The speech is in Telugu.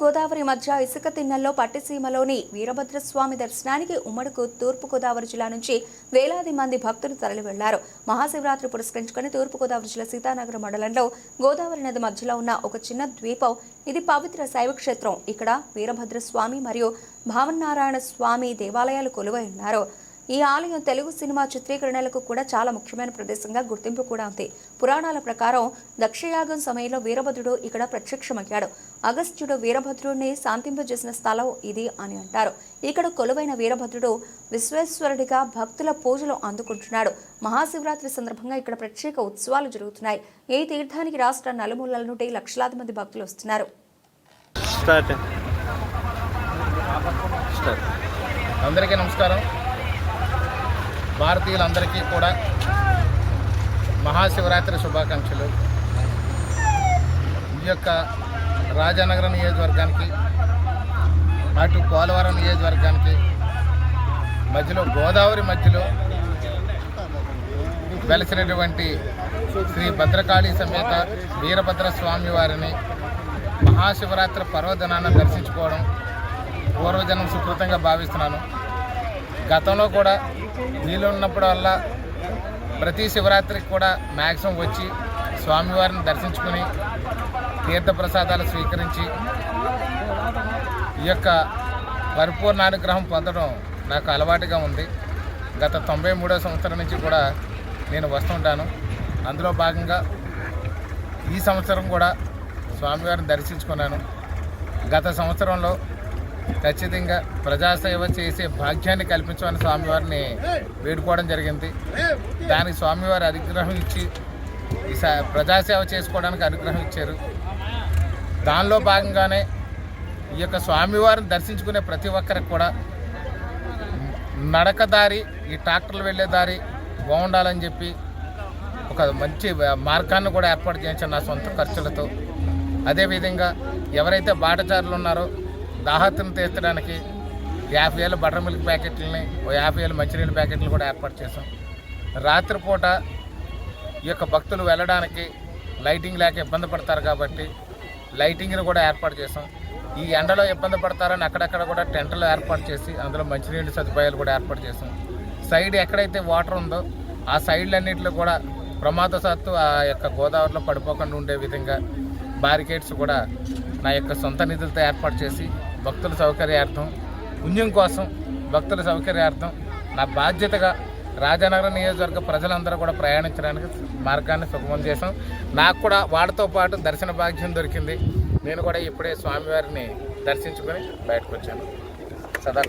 గోదావరి మధ్య ఇసుక తిన్నెల్లో పట్టిసీమలోని వీరభద్రస్వామి దర్శనానికి ఉమ్మడికు తూర్పుగోదావరి జిల్లా నుంచి వేలాది మంది భక్తులు తరలి వెళ్ళారు మహాశివరాత్రి పురస్కరించుకుని తూర్పుగోదావరి జిల్లా సీతానగరం మండలంలో గోదావరి నది మధ్యలో ఉన్న ఒక చిన్న ద్వీపం. ఇది పవిత్ర శైవ క్షేత్రం. ఇక్కడ వీరభద్రస్వామి మరియు భావనారాయణ స్వామి దేవాలయాలు కొలువై ఉన్నారు. ఈ ఆలయం తెలుగు సినిమా చిత్రీకరణలకు కూడా చాలా ముఖ్యమైన ప్రదేశంగా గుర్తింపు కూడా ఉంది. పురాణాల ప్రకారం దక్షయాగం సమయంలో వీరభద్రుడు ఇక్కడ ప్రత్యక్షమయ్యాడు. అగస్త్యుడు వీరభద్రుడిని శాంతింపజేసిన స్థలం ఇది అని అంటారు. ఇక్కడ కొలువైన వీరభద్రుడు విశ్వేశ్వరుడిగా భక్తుల పూజలు అందుకుంటున్నాడు. మహాశివరాత్రి సందర్భంగా ఇక్కడ ప్రత్యేక ఉత్సవాలు జరుగుతున్నాయి. ఈ తీర్థానికి రాష్ట్ర నలుమూలల నుండి లక్షలాది మంది భక్తులు వస్తున్నారు. అందరికీ నమస్కారం. భారతీయులందరికీ కూడా మహాశివరాత్రి శుభాకాంక్షలు. ఈ యొక్క రాజానగరం నియోజకవర్గానికి అటు పోలవరం నియోజకవర్గానికి మధ్యలో గోదావరి మధ్యలో వెలసినటువంటి శ్రీ భద్రకాళి సమేత వీరభద్ర స్వామి వారిని మహాశివరాత్రి పర్వదినాన దర్శించుకోవడం పూర్వజనం సుకృతంగా భావిస్తున్నాను. గతంలో కూడా వీలు ఉన్నప్పుడల్లా ప్రతి శివరాత్రికి కూడా మ్యాక్సిమం వచ్చి స్వామివారిని దర్శించుకుని తీర్థప్రసాదాలు స్వీకరించి ఈ యొక్క పరిపూర్ణ అనుగ్రహం పొందడం నాకు అలవాటుగా ఉంది. గత తొంభై మూడో సంవత్సరం నుంచి కూడా నేను వస్తుంటాను అందులో భాగంగా ఈ సంవత్సరం కూడా స్వామివారిని దర్శించుకున్నాను. గత సంవత్సరంలో ఖచ్చితంగా ప్రజాసేవ చేసే భాగ్యాన్ని కల్పించమని స్వామివారిని వేడుకోవడం జరిగింది. దానికి స్వామివారి అనుగ్రహం ఇచ్చి ఈ ప్రజాసేవ చేసుకోవడానికి అనుగ్రహం ఇచ్చారు. దానిలో భాగంగానే ఈ యొక్క స్వామివారిని దర్శించుకునే ప్రతి ఒక్కరికి కూడా నడక దారి ఈ ట్రాక్టర్లు వెళ్ళే దారి బాగుండాలని చెప్పి ఒక మంచి మార్గాన్ని కూడా ఏర్పాటు చేయించాను నా సొంత ఖర్చులతో. అదేవిధంగా ఎవరైతే బాటచారులు ఉన్నారో దాహత్తును తీర్చడానికి యాభై వేల బటర్ మిల్క్ ప్యాకెట్లని ఓ యాభై వేల మంచినీళ్ళ ప్యాకెట్లు కూడా ఏర్పాటు చేసాం రాత్రిపూట ఈ యొక్క భక్తులు వెళ్ళడానికి లైటింగ్ లేక ఇబ్బంది పడతారు కాబట్టి లైటింగ్ని కూడా ఏర్పాటు చేసాం ఈ ఎండలో ఇబ్బంది పడతారని అక్కడక్కడ కూడా టెంట్లు ఏర్పాటు చేసి అందులో మంచినీళ్ళ సదుపాయాలు కూడా ఏర్పాటు చేసాం సైడ్ ఎక్కడైతే వాటర్ ఉందో ఆ సైడ్లన్నింటిలో కూడా ప్రమాదశాత్తు ఆ యొక్క గోదావరిలో పడిపోకుండా ఉండే విధంగా బారికేడ్స్ కూడా నా యొక్క సొంత నిధులతో ఏర్పాటు చేసి భక్తుల సౌకర్యార్థం పుణ్యం కోసం భక్తుల సౌకర్యార్థం నా బాధ్యతగా రాజానగరం నియోజకవర్గ ప్రజలందరూ కూడా ప్రయాణించడానికి మార్గాన్ని సుగమం చేశాం. నాకు కూడా వాళ్ళతో పాటు దర్శన భాగ్యం దొరికింది. నేను కూడా ఇప్పుడే స్వామివారిని దర్శించుకొని బయటకు వచ్చాను. సదా